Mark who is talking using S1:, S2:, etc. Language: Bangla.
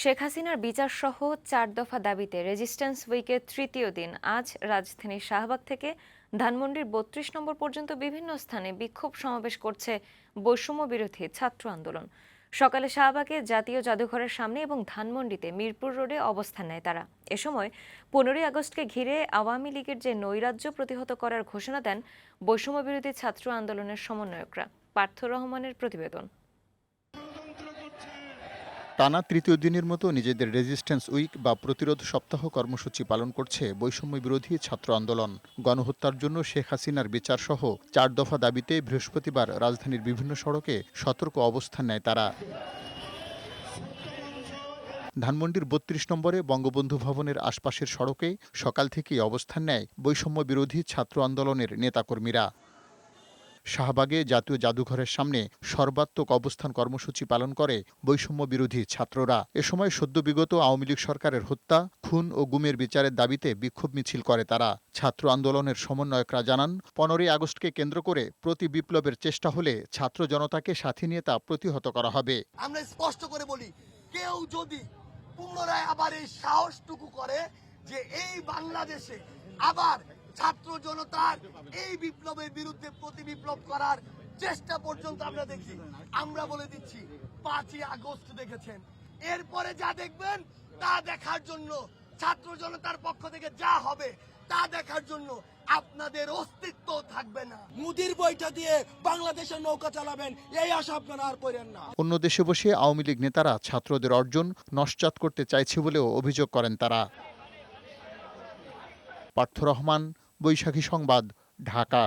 S1: শেখ হাসিনার বিচার সহ চার দফা দাবিতে রেজিস্ট্যান্স উইকের তৃতীয় দিন। আজ রাজধানীর শাহবাগ থেকে ধানমন্ডির বত্রিশ নম্বর পর্যন্ত বিভিন্ন স্থানে বিক্ষোভ সমাবেশ করছে বৈষম্য বিরোধী ছাত্র আন্দোলন। সকালে শাহবাগে জাতীয় জাদুঘরের সামনে এবং ধানমন্ডিতে মিরপুর রোডে অবস্থান নেয় তারা। এ সময় পনেরোই আগস্টকে ঘিরে আওয়ামী লীগের যে নৈরাজ্য প্রতিহত করার ঘোষণা দেন বৈষম্য বিরোধী ছাত্র আন্দোলনের সমন্বয়করা। পার্থ রহমানের প্রতিবেদন।
S2: টানা তৃতীয় দিনের মতো নিজেদের রেজিস্ট্যান্স উইক বা প্রতিরোধ সপ্তাহ কর্মসূচি পালন করছে বৈষম্য বিরোধী ছাত্র আন্দোলন। গণহত্যার জন্য শেখ হাসিনার বিচার সহ চার দফা দাবিতে বৃহস্পতিবার রাজধানীর বিভিন্ন সড়কে সতর্ক অবস্থান নেয় তারা। ধানমন্ডির বত্রিশ নম্বরে বঙ্গবন্ধু ভবনের আশপাশের সড়কে সকাল থেকেই অবস্থান নেয় বৈষম্য বিরোধী ছাত্র আন্দোলনের নেতাকর্মীরা। শাহবাগে জাতীয় জাদুঘরের সামনে সর্বাত্মক অবস্থান কর্মসূচি পালন করে বৈষম্য বিরোধী ছাত্ররা। এ সময় সদ্য বিগত আওয়ামী লীগ সরকারের হত্যা, খুন ও গুমের বিচারের দাবিতে বিক্ষোভ মিছিল করে তারা। ছাত্র আন্দোলনের সমন্বয়করা জানান, পনেরোই আগস্টকে কেন্দ্র করে প্রতি বিপ্লবের চেষ্টা হলে ছাত্র জনতাকে সাথে নিয়ে তা প্রতিহত করা হবে।
S3: আমরা স্পষ্ট করে বলি, কেউ যদি পুনরায় আবার এই সাহসটুকু করে যে এই বাংলাদেশে আবার ছাত্র জনতার এই বিপ্লবের বিরুদ্ধে প্রতি বিপ্লব করার চেষ্টা পর্যন্ত আমরা দেখি আমরা বলে দিচ্ছি পাঁচই আগস্ট দেখেছেন। এরপরে যা দেখবেন তা দেখার জন্য ছাত্র জনতার পক্ষ থেকে যা হবে তা দেখার জন্য আপনাদের অস্তিত্ব থাকবে না।
S4: মুদির বইটা দিয়ে বাংলাদেশের নৌকা চালাবেন এই আশা আপনারা আর করেন না।
S2: অন্য দেশে বসে আওয়ামী লীগ নেতারা ছাত্রদের অর্জন নস্যাৎ করতে চাইছে বলেও অভিযোগ করেন তারা। পার্থ রহমান বৈশাখী সংবাদ ঢাকা।